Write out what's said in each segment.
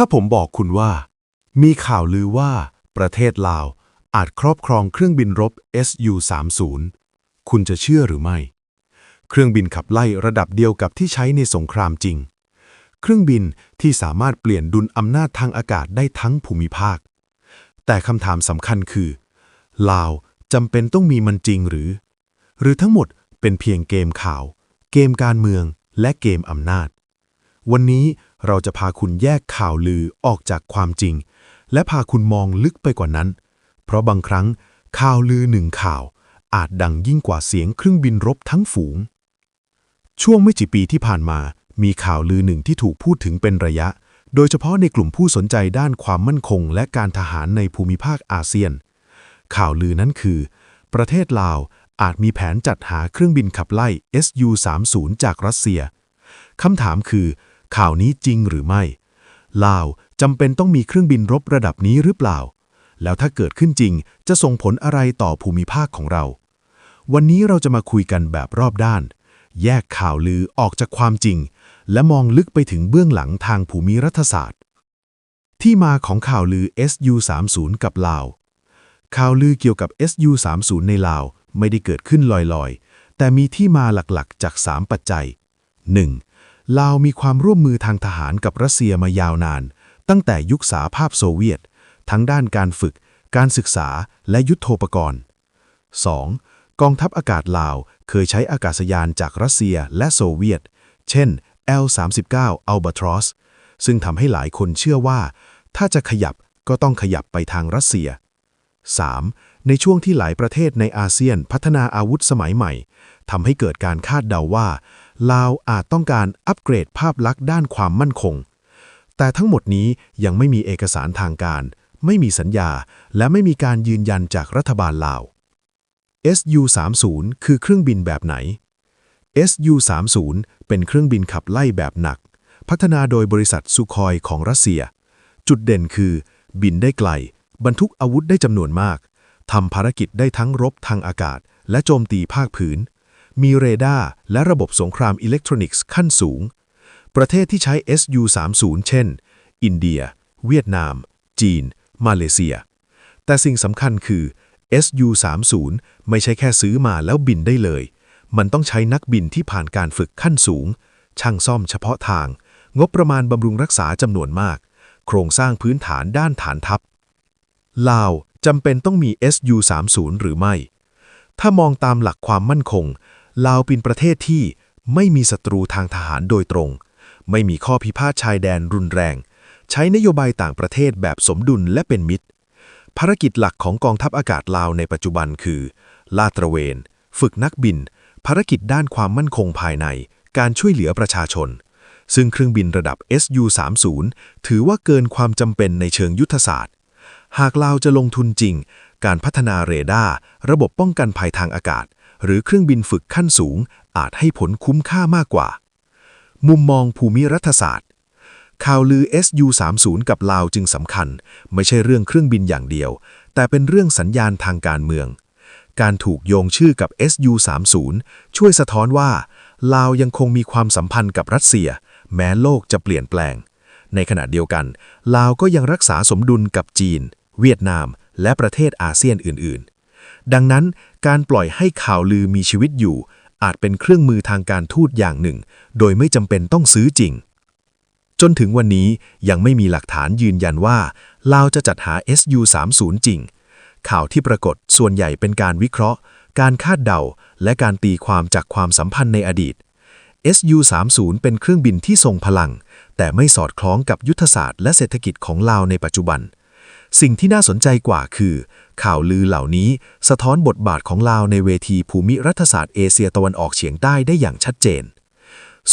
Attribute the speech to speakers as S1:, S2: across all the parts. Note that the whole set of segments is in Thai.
S1: ถ้าผมบอกคุณว่า มีข่าวลือว่า ประเทศลาว อาจครอบครองเครื่องบินรบ Su-30 คุณจะเชื่อหรือไม่ เครื่องบินขับไล่ระดับเดียวกับที่ใช้ในสงครามจริง เครื่องบินที่สามารถเปลี่ยนดุลอำนาจทางอากาศได้ทั้งภูมิภาค แต่คำถามสำคัญคือ ลาวจำเป็นต้องมีมันจริงหรือ หรือทั้งหมดเป็นเพียงเกมข่าว เกมการเมืองและเกมอำนาจ วันนี้เราจะพาคุณแยกข่าวลือออกจากความจริง และพาคุณมองลึกไปกว่านั้น เพราะบางครั้งข่าวลือหนึ่งข่าว อาจดังยิ่งกว่าเสียงเครื่องบินรบทั้งฝูง ช่วงไม่กี่ปีที่ผ่านมา มีข่าวลือหนึ่งที่ถูกพูดถึงเป็นระยะ โดยเฉพาะในกลุ่มผู้สนใจด้านความมั่นคง และการทหารในภูมิภาคอาเซียน ข่าวลือนั้นคือ ประเทศลาวอาจมีแผนจัดหาเครื่องบินขับไล่ Su-30 จากรัสเซียคำถามคือ ข่าวนี้จริงหรือไม่ ลาวจำเป็นต้องมีเครื่องบินรบระดับนี้หรือเปล่า แล้วถ้าเกิดขึ้นจริงจะส่งผลอะไรต่อภูมิภาคของเรา วันนี้เราจะมาคุยกันแบบรอบด้าน แยกข่าวลือออกจากความจริง และมองลึกไปถึงเบื้องหลังทางภูมิรัฐศาสตร์ ที่มาของข่าวลือ Su-30 กับลาว ข่าวลือเกี่ยวกับ Su-30 ในลาวไม่ได้เกิดขึ้นลอยๆ แต่มีที่มาหลักๆ จาก 3 ปัจจัย 1. ลาวมีความร่วมมือทางทหารกับรัสเซียมายาวนาน ตั้งแต่ยุคสาภาพโซเวียต ทั้งด้านการฝึก การศึกษาและยุทโธปกรณ์ 2. กองทัพอากาศลาวเคยใช้อากาศยานจากรัสเซียและโซเวียต เช่น L-39 Albatros ซึ่งทำให้หลายคนเชื่อว่า ถ้าจะขยับก็ต้องขยับไปทางรัสเซีย 3. ในช่วงที่หลายประเทศในอาเซียนพัฒนาอาวุธสมัยใหม่ทำให้เกิดการคาดเดาว่า ลาวอาจต้องการอัปเกรดภาพลักษณ์ด้านความมั่นคง แต่ทั้งหมดนี้ยังไม่มีเอกสารทางการ ไม่มีสัญญา และไม่มีการยืนยันจากรัฐบาลลาว Su-30 คือเครื่องบินแบบไหน Su-30 เป็นเครื่องบินขับไล่แบบหนัก พัฒนาโดยบริษัทซูคอยของรัสเซีย จุดเด่นคือ บินได้ไกล บรรทุกอาวุธได้จำนวนมากทำภารกิจได้ทั้งรบทางอากาศ และโจมตีภาคผืน มีเรดาร์และระบบสงครามอิเล็กทรอนิกส์ขั้นสูง ประเทศที่ใช้ Su-30 เช่น อินเดีย เวียดนาม จีน มาเลเซีย แต่สิ่งสำคัญคือ Su-30 ไม่ใช่แค่ซื้อมาแล้วบินได้เลย มันต้องใช้นักบินที่ผ่านการฝึกขั้นสูง ช่างซ่อมเฉพาะทาง งบประมาณบำรุงรักษาจำนวนมาก โครงสร้างพื้นฐานด้านฐานทัพ ลาวจำเป็นต้องมี Su-30 หรือไม่ ถ้ามองตามหลักความมั่นคง ลาวเป็นประเทศที่ไม่มีศัตรูทางทหารโดยตรง ไม่มีข้อพิพาทชายแดนรุนแรง ใช้นโยบายต่างประเทศแบบสมดุลและเป็นมิตร ภารกิจหลักของกองทัพอากาศลาวในปัจจุบันคือ ลาดตระเวน ฝึกนักบิน ภารกิจด้านความมั่นคงภายใน การช่วยเหลือประชาชน ซึ่งเครื่องบินระดับ Su-30 ถือว่าเกินความจำเป็นในเชิงยุทธศาสตร์ หากลาวจะลงทุนจริง การพัฒนาเรดาร์ระบบป้องกันภัยทางอากาศ หรือเครื่องบินฝึกขั้นสูง อาจให้ผลคุ้มค่ามากกว่า มุมมองภูมิรัฐศาสตร์ ข่าวลือ Su-30 กับลาวจึงสำคัญ ไม่ใช่เรื่องเครื่องบินอย่างเดียว แต่เป็นเรื่องสัญญาณทางการเมือง การถูกโยงชื่อกับ Su-30 ช่วยสะท้อนว่าลาวยังคงมีความสัมพันธ์กับรัสเซีย แม้โลกจะเปลี่ยนแปลง ในขณะเดียวกัน ลาวก็ยังรักษาสมดุลกับจีน เวียดนาม และประเทศอาเซียนอื่น ๆ ดังนั้นการปล่อยให้ข่าวลือมีชีวิตอยู่ อาจเป็นเครื่องมือทางการทูตอย่างหนึ่ง โดยไม่จำเป็นต้องซื้อจริง จนถึงวันนี้ยังไม่มีหลักฐานยืนยันว่าลาวจะจัดหา Su-30 จริง ข่าวที่ปรากฏส่วนใหญ่เป็นการวิเคราะห์ การคาดเดา และการตีความจากความสัมพันธ์ในอดีต Su-30 เป็นเครื่องบินที่ทรงพลัง แต่ไม่สอดคล้องกับยุทธศาสตร์และเศรษฐกิจของลาวในปัจจุบัน สิ่งที่น่าสนใจกว่าคือ ข่าวลือเหล่านี้สะท้อนบทบาทของลาวในเวทีภูมิรัฐศาสตร์เอเชียตะวันออกเฉียงใต้ได้อย่างชัดเจน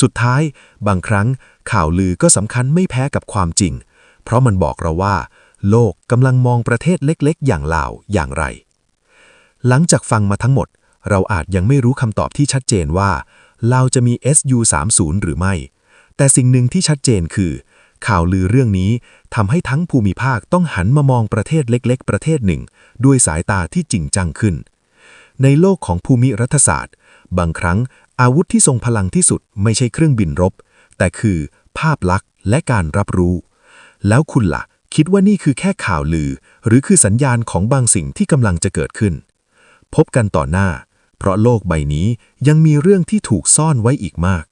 S1: สุดท้าย บางครั้งข่าวลือก็สำคัญไม่แพ้กับความจริง เพราะมันบอกเราว่า โลกกำลังมองประเทศเล็กๆ อย่างลาวอย่างไร หลังจากฟังมาทั้งหมด เราอาจยังไม่รู้คำตอบที่ชัดเจนว่าลาวจะมี Su-30 หรือไม่ แต่สิ่งหนึ่งที่ชัดเจนคือ ข่าวลือเรื่องนี้ทำให้ทั้งภูมิภาคต้องหันมามองประเทศเล็ก ๆ ประเทศหนึ่ง ด้วยสายตาที่จริงจังขึ้น ในโลกของภูมิรัฐศาสตร์ บางครั้งอาวุธที่ทรงพลังที่สุดไม่ใช่เครื่องบินรบ แต่คือภาพลักษณ์และการรับรู้
S2: แล้วคุณล่ะ คิดว่านี่คือแค่ข่าวลือ หรือคือสัญญาณของบางสิ่งที่กำลังจะเกิดขึ้น พบกันต่อหน้า เพราะโลกใบนี้ยังมีเรื่องที่ถูกซ่อนไว้อีกมาก